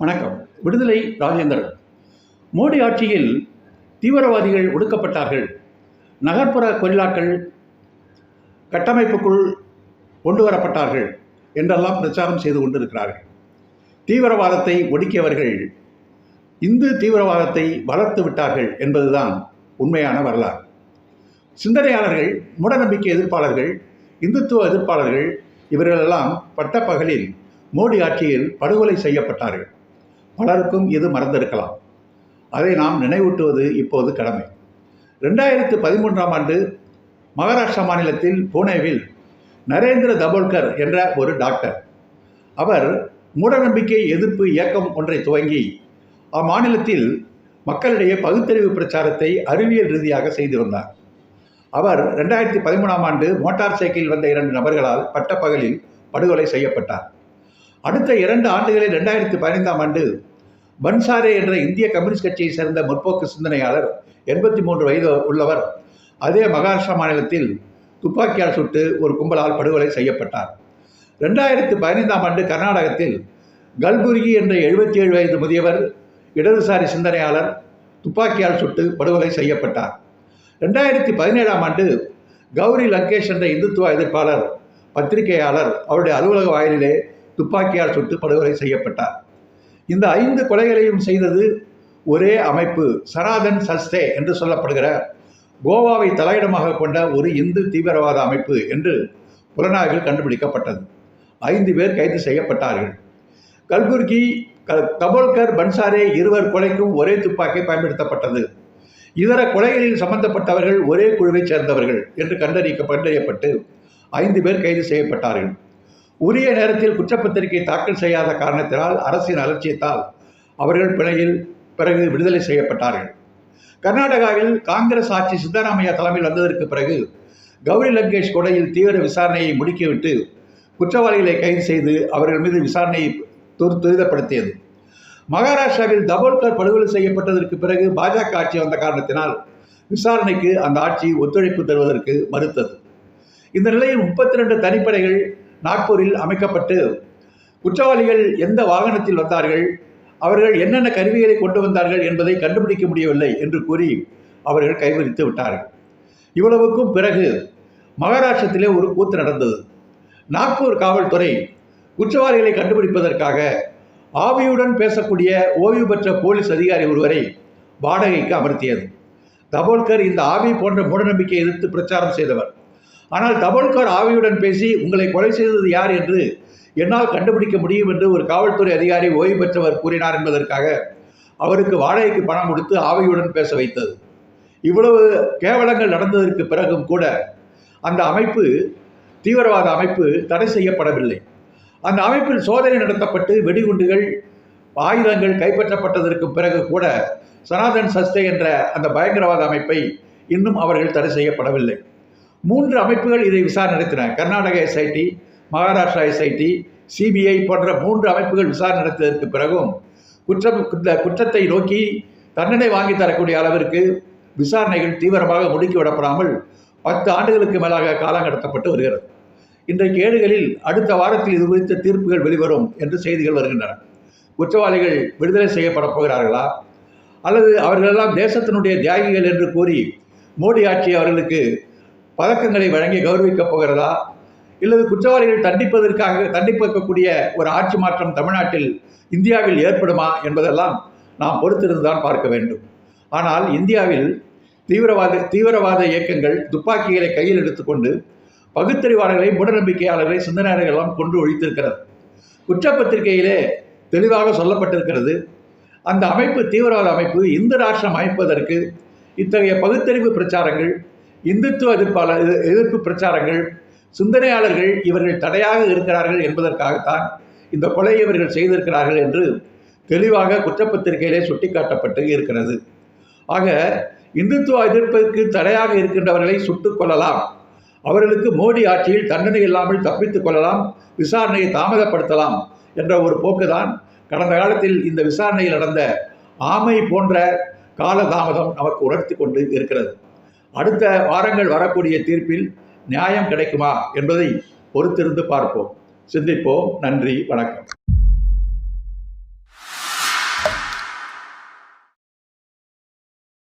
வணக்கம். விடுதலை ராஜேந்திரன் மோடி ஆட்சியில் தீவிரவாதிகள் ஒடுக்கப்பட்டார்கள். நகர்ப்புற கொல்லாக்கள் கட்டமைப்புக்குள் கொண்டு வரப்பட்டார்கள் என்றெல்லாம் பிரச்சாரம் செய்து கொண்டிருக்கிறார்கள். தீவிரவாதத்தை ஒடுக்கியவர்கள் இந்து தீவிரவாதத்தை வளர்த்து விட்டார்கள் என்பதுதான் உண்மையான வரலாறு. சிந்தனையாளர்கள் மூடநம்பிக்கை எதிர்ப்பாளர்கள் இந்துத்துவ எதிர்ப்பாளர்கள் இவர்களெல்லாம் பட்டப்பகலில் மோடி ஆட்சியில் படுகொலை செய்யப்பட்டார்கள். பலருக்கும் இது மறந்திருக்கலாம். அதை நாம் நினைவூட்டுவது இப்போது கடமை. ரெண்டாயிரத்து பதிமூன்றாம் ஆண்டு மகாராஷ்டிரா மாநிலத்தில் புனேவில் நரேந்திர தபோல்கர் என்ற ஒரு டாக்டர். அவர் மூடநம்பிக்கை எதிர்ப்பு இயக்கம் ஒன்றை துவங்கி அம்மாநிலத்தில் மக்களிடையே பகுத்தறிவு பிரச்சாரத்தை அறிவியல் ரீதியாக செய்து வந்தார். அவர் ரெண்டாயிரத்தி பதிமூணாம் ஆண்டு மோட்டார் சைக்கிள் வந்த இரண்டு நபர்களால் பட்டப்பகலில் படுகொலை செய்யப்பட்டார். அடுத்த இரண்டு ஆண்டுகளில் ரெண்டாயிரத்தி பதினைந்தாம் ஆண்டு பன்சாரே என்ற இந்திய கம்யூனிஸ்ட் கட்சியை சேர்ந்த முற்போக்கு சிந்தனையாளர் எண்பத்தி மூன்று வயது உள்ளவர். அதே மகாராஷ்டிரா மாநிலத்தில் துப்பாக்கியால் சுட்டு ஒரு கும்பலால் படுகொலை செய்யப்பட்டார். ரெண்டாயிரத்து பதினைந்தாம் ஆண்டு கர்நாடகத்தில் கல்புர்கி என்ற எழுபத்தி ஏழு வயது முதியவர் இடதுசாரி சிந்தனையாளர் துப்பாக்கியால் சுட்டு படுகொலை செய்யப்பட்டார். ரெண்டாயிரத்தி பதினேழாம் ஆண்டு கௌரி லங்கேஷ் என்ற இந்துத்துவ எதிர்ப்பாளர் பத்திரிகையாளர் அவருடைய அலுவலக வாயிலே துப்பாக்கியால் சுட்டு படுகொலை செய்யப்பட்டார். இந்த ஐந்து கொலைகளையும் செய்தது ஒரே அமைப்பு சனாதன் சஸ்தே என்று சொல்லப்படுகிற கோவாவை தலையிடமாக கொண்ட ஒரு இந்து தீவிரவாத அமைப்பு என்று புலனாய்வில் கண்டுபிடிக்கப்பட்டது. ஐந்து பேர் கைது செய்யப்பட்டார்கள். கல்புர்கி க கபோல்கர் பன்சாரே இருவர் கொலைக்கும் ஒரே துப்பாக்கி பயன்படுத்தப்பட்டது. இதர கொலைகளில் சம்பந்தப்பட்டவர்கள் ஒரே குழுவைச் சேர்ந்தவர்கள் என்று கண்டறிக்க கண்டறியப்பட்டு ஐந்து பேர் கைது செய்யப்பட்டார்கள். உரிய நேரத்தில் குற்றப்பத்திரிகை தாக்கல் செய்யாத காரணத்தினால் அரசின் அலட்சியத்தால் அவர்கள் பிணையில் பிறகு விடுதலை செய்யப்பட்டார்கள். கர்நாடகாவில் காங்கிரஸ் ஆட்சி சித்தராமையா தலைமையில் வந்ததற்கு பிறகு கௌரி லங்கேஷ் கொலையில் தீவிர விசாரணையை முடுக்கிவிட்டு குற்றவாளிகளை கைது செய்து அவர்கள் மீது விசாரணையை துரிதப்படுத்தியது. மகாராஷ்டிராவில் தபோல்கர் படுகொலை செய்யப்பட்டதற்கு பிறகு பாஜக ஆட்சி வந்த காரணத்தினால் விசாரணைக்கு அந்த ஆட்சி ஒத்துழைப்பு தருவதற்கு மறுத்தது. இந்த நிலையில் முப்பத்தி ரெண்டு தனிப்படைகள் நாக்பூரில் அமைக்கப்பட்டு குற்றவாளிகள் எந்த வாகனத்தில் வந்தார்கள் அவர்கள் என்னென்ன கருவிகளை கொண்டு வந்தார்கள் என்பதை கண்டுபிடிக்க முடியவில்லை என்று கூறி அவர்கள் கைவிரித்து விட்டார்கள். இவ்வளவுக்கும் பிறகு மகாராஷ்டிரத்திலே ஒரு கூத்து நடந்தது. நாக்பூர் காவல்துறை குற்றவாளிகளை கண்டுபிடிப்பதற்காக ஆவியுடன் பேசக்கூடிய ஓய்வு பெற்ற போலீஸ் அதிகாரி ஒருவரை வாடகைக்கு அமர்த்தியது. தபோல்கர் இந்த ஆவி போன்ற மூடநம்பிக்கை எதிர்த்து பிரச்சாரம் செய்தவர். ஆனால் தபோல்கர் ஆவியுடன் பேசி உங்களை கொலை செய்தது யார் என்று என்னால் கண்டுபிடிக்க முடியும் என்று ஒரு காவல்துறை அதிகாரி ஓய்வு பெற்றவர் கூறினார் என்பதற்காக அவருக்கு வாடகைக்கு பணம் கொடுத்து ஆவியுடன் பேச வைத்தது. இவ்வளவு கேவலங்கள் நடந்ததற்கு பிறகும் கூட அந்த அமைப்பு தீவிரவாத அமைப்பு தடை செய்யப்படவில்லை. அந்த அமைப்பில் சோதனை நடத்தப்பட்டு வெடிகுண்டுகள் ஆயுதங்கள் கைப்பற்றப்பட்டதற்கு பிறகு கூட சனாதன் சஸ்தே என்ற அந்த பயங்கரவாத அமைப்பை இன்னும் அவர்கள் தடை செய்யப்படவில்லை. மூன்று அமைப்புகள் இதை விசாரணை நடத்தின Karnataka SIT Maharashtra SIT CBI போன்ற மூன்று அமைப்புகள் விசாரணை நடத்தியதற்கு பிறகும் குற்றம் இந்த குற்றத்தை நோக்கி தண்டனை வாங்கி தரக்கூடிய அளவிற்கு விசாரணைகள் தீவிரமாக முடுக்கி விடப்படாமல் பத்து ஆண்டுகளுக்கு மேலாக காலம் கடத்தப்பட்டு வருகிறது. இன்றைக்கு ஏடுகளில் அடுத்த வாரத்தில் இது குறித்த தீர்ப்புகள் வெளிவரும் என்று செய்திகள் வருகின்றன. குற்றவாளிகள் விடுதலை செய்யப்பட போகிறார்களா? அல்லது அவர்களெல்லாம் தேசத்தினுடைய தியாகிகள் என்று கூறி மோடி ஆட்சி அவர்களுக்கு பதக்கங்களை வழங்கி கௌரவிக்கப் போகிறதா? இல்லது குற்றவாளிகள் தண்டிப்பதற்காக தண்டிப்பிக்கக்கூடிய ஒரு ஆட்சி மாற்றம் தமிழ்நாட்டில் இந்தியாவில் ஏற்படுமா என்பதெல்லாம் நாம் பொறுத்திருந்துதான் பார்க்க வேண்டும். ஆனால் இந்தியாவில் தீவிரவாத தீவிரவாத இயக்கங்கள் துப்பாக்கிகளை கையில் எடுத்துக்கொண்டு பகுத்தறிவாளர்களை மூடநம்பிக்கையாளர்களை சிந்தனையாளர்கள் எல்லாம் கொண்டு ஒழித்திருக்கிறது. குற்றப்பத்திரிகையிலே தெளிவாக சொல்லப்பட்டிருக்கிறது அந்த அமைப்பு தீவிரவாத அமைப்பு இந்து ராஷ்டிரம் அமைப்பதற்கு இத்தகைய பகுத்தறிவு பிரச்சாரங்கள் இந்துத்துவ எதிர்ப்பாளர் எதிர்ப்பு பிரச்சாரங்கள் சிந்தனையாளர்கள் இவர்கள் தடையாக இருக்கிறார்கள் என்பதற்காகத்தான் இந்த கொலை இவர்கள் செய்திருக்கிறார்கள் என்று தெளிவாக குற்றப்பத்திரிகையிலே சுட்டிக்காட்டப்பட்டு இருக்கிறது. ஆக இந்துத்துவ எதிர்ப்பிற்கு தடையாக இருக்கின்றவர்களை சுட்டுக் கொள்ளலாம் அவர்களுக்கு மோடி ஆட்சியில் தண்டனை இல்லாமல் தப்பித்துக் கொள்ளலாம் விசாரணையை தாமதப்படுத்தலாம் என்ற ஒரு போக்குதான் கடந்த காலத்தில் இந்த விசாரணையில் நடந்த ஆமை போன்ற காலதாமதம் நமக்கு உணர்த்தி கொண்டு இருக்கிறது. அடுத்த வாரங்கள் வரக்கூடிய தீர்ப்பில் நியாயம் கிடைக்குமா என்பதை பொறுத்திருந்து பார்ப்போம். சிந்திப்போம். நன்றி. வணக்கம்.